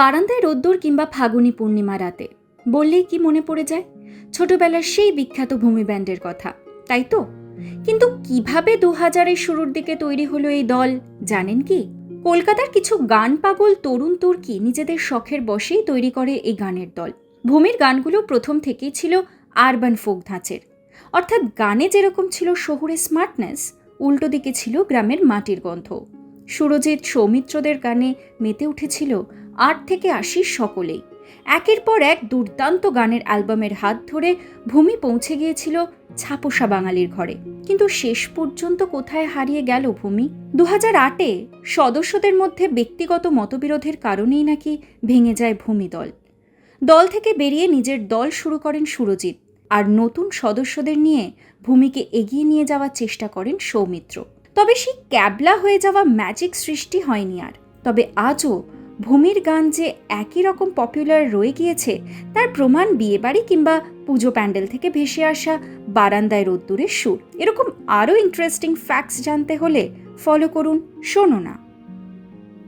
বারান্দায় রোদ্দুর কিংবা ফাগুনি পূর্ণিমা রাতে। বললেই কি মনে পড়ে যায়? ছোটবেলার সেই বিখ্যাত ভূমি ব্যান্ডের কথা, তাই তো? কিন্তু কীভাবে দু হাজারের শুরুর দিকে তৈরি হলো এই দল, জানেন কি? কলকাতার কিছু গান পাগল তরুণ তুর্কি নিজেদের শখের বশেই তৈরি করে এই গানের দল। ভূমির গানগুলো প্রথম থেকেই ছিল আরবান ফোক ধাঁচের। অর্থাৎ গানে যেরকম ছিল শহুরে স্মার্টনেস, উল্টো দিকে ছিল গ্রামের মাটির গন্ধ। সুরজিৎ সৌমিত্রদের গানে মেতে উঠেছিল আট থেকে আশির সকলেই। একের পর এক দুর্দান্ত গানের অ্যালবামের হাত ধরে ভূমি পৌঁছে গিয়েছিল ছাপোষা বাঙালির ঘরে। কিন্তু শেষ পর্যন্ত কোথায় হারিয়ে গেল ভূমি? দু হাজার আটে সদস্যদের মধ্যে ব্যক্তিগত মতবিরোধের কারণেই নাকি ভেঙে যায় ভূমি দল। দল থেকে বেরিয়ে নিজের দল শুরু করেন সুরজিৎ। আর নতুন সদস্যদের নিয়ে ভূমিকে এগিয়ে নিয়ে যাওয়ার চেষ্টা করেন সৌমিত্র। তবে সেই ক্যাবলা হয়ে যাওয়া ম্যাজিক সৃষ্টি হয়নি আর। তবে আজও ভূমির গান যে একই রকম পপুলার রয়ে গিয়েছে, তার প্রমাণ বিয়েবাড়ি কিংবা পুজো প্যান্ডেল থেকে ভেসে আসা বারান্দায় রোদ্দুরের সুর। এরকম আরও ইন্টারেস্টিং ফ্যাক্টস জানতে হলে ফলো করুন, শোনো না।